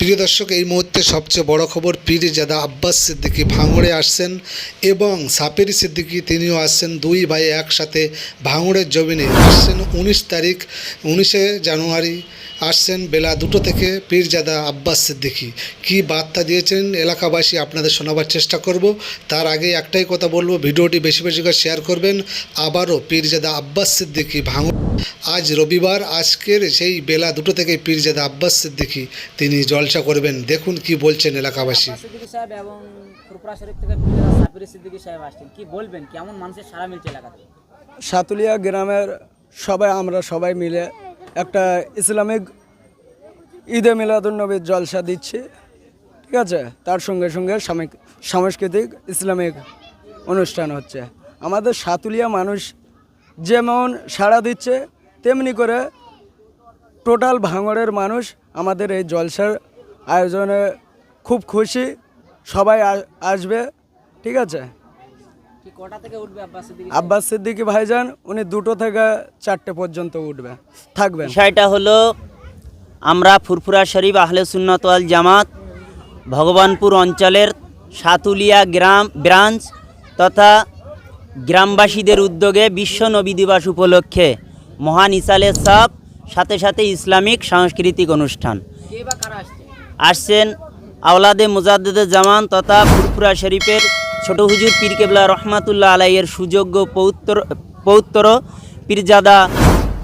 প্রিয় দর্শক, এই মুহূর্তে সবচেয়ে বড় খবর পীরজাদা আব্বাস সিদ্দিকী ভাঙড়ে আসছেন এবং সাপেরি সিদ্দিকী তিনিও আসছেন দুই ভাই একসাথে ভাঙড়ের জমিনে। আসছেন উনিশ তারিখ, উনিশে জানুয়ারি আসছেন বেলা দুটো থেকে পীরজাদা আব্বাস সিদ্দিকী। কী বার্তা দিয়েছেন এলাকাবাসী আপনাদের শোনাবার চেষ্টা করব। তার আগে একটাই কথা বলব, ভিডিওটি বেশি বেশি করে শেয়ার করবেন। আবারও পীরজাদা আব্বাস সিদ্দিকী ভাঙড়। আজ রবিবার, আজকের সেই বেলা দুটো থেকে পীরজাদা আব্বাস সিদ্দিকী, তিনি জলসা করবেন। দেখুন কি বলছেন এলাকাবাসী। সিদ্দিকী সাহেব এবং ফুরপুরা শরীফ থেকে পীরজাদা সিদ্দিকী সাহেব আসছেন। কি বলবেন? কেমন মানুষের সারা মিলছে এলাকাতে? সাতুলিয়া গ্রামের সবাই আমরা সবাই মিলে একটা ইসলামিক ঈদে মিলাদুন্নবীর জলসা দিচ্ছি। ঠিক আছে? তার সঙ্গে সঙ্গে সাংস্কৃতিক ইসলামিক অনুষ্ঠান হচ্ছে। আমাদের সাতুলিয়া মানুষ যেমন সাড়া দিচ্ছে তেমনি করে টোটাল ভাঙড়ের মানুষ আমাদের এই জলসার আয়োজনে খুব খুশি সবাই আসবে ঠিক আছে? কি কটা থেকে উঠবে আব্বাস সিদ্দিকী? আব্বাস সিদ্দিকী ভাইজান উনি দুটো থেকে চারটে পর্যন্ত উঠবে থাকবেন। বিষয়টা হলো আমরা ফুরফুরা শরীফ আহলে সুন্নতওয়াল জামাত ভগবানপুর অঞ্চলের সাতুলিয়া গ্রাম ব্রাঞ্চ তথা গ্রামবাসীদের উদ্যোগে বিশ্ব নবী দিবস উপলক্ষে মহান ইসালে সাপ সাথে সাথে ইসলামিক সাংস্কৃতিক অনুষ্ঠান। আসছেন আওলাদে মুজাদ্দেদে জামান তথা ফুরফুরা শরীফের ছোট হুজুর পীর কেবলা রহমাতুল্লাহ আলাইয়ের সুযোগ্য পৌত্র পৌত্র পীরজাদা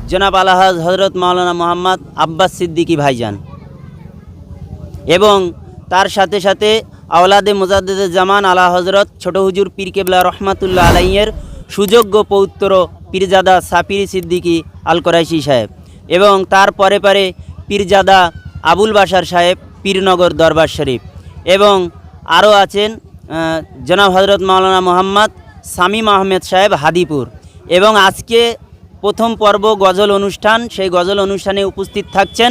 জনাব আলহাজ হজরত মাওলানা মোহাম্মদ আব্বাস সিদ্দিকী ভাইজান। এবং তার সাথে সাথে আওলাদে মুজাদ্দেদে জামান আলা হজরত ছোট হুজুর পীর কেবলা রহমাতুল্লাহ আলাইয়ের সুযোগ্য পৌত্র পীরজাদা সাপির সিদ্দিকী আল কোরাইশি সাহেব এবং তার পরে পরে পীরজাদা আবুল বাসার সাহেব পীরনগর দরবার শরীফ। এবং আরও আছেন জনাব হজরত মাওলানা মোহাম্মদ সামিম আহমেদ সাহেব হাদিপুর। এবং আজকে প্রথম পর্ব গজল অনুষ্ঠান, সেই গজল অনুষ্ঠানে উপস্থিত থাকছেন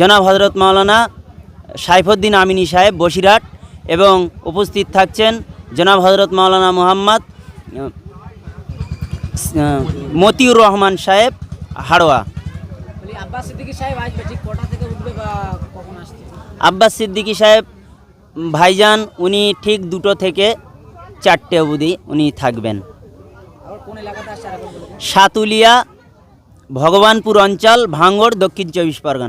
জনাব হজরত মাওলানা সাইফুদ্দিন আমিনী সাহেব বসিরহাট। এবং উপস্থিত থাকছেন জনাব হজরত মাওলানা মোহাম্মদ মতিউর রহমান সাহেব হাড়োয়া। সাহেব আসবে ঠিক কটা থেকে উঠবে বা কখন আসছে? আব্বাস সিদ্দিকী সাহেব ভাইজান উনি ঠিক দুটো থেকে চারটে অবধি উনি থাকবেন। সাতুলিয়া ভগবানপুর অঞ্চল ভাঙ্গড় দক্ষিণ চব্বিশ পরগনা।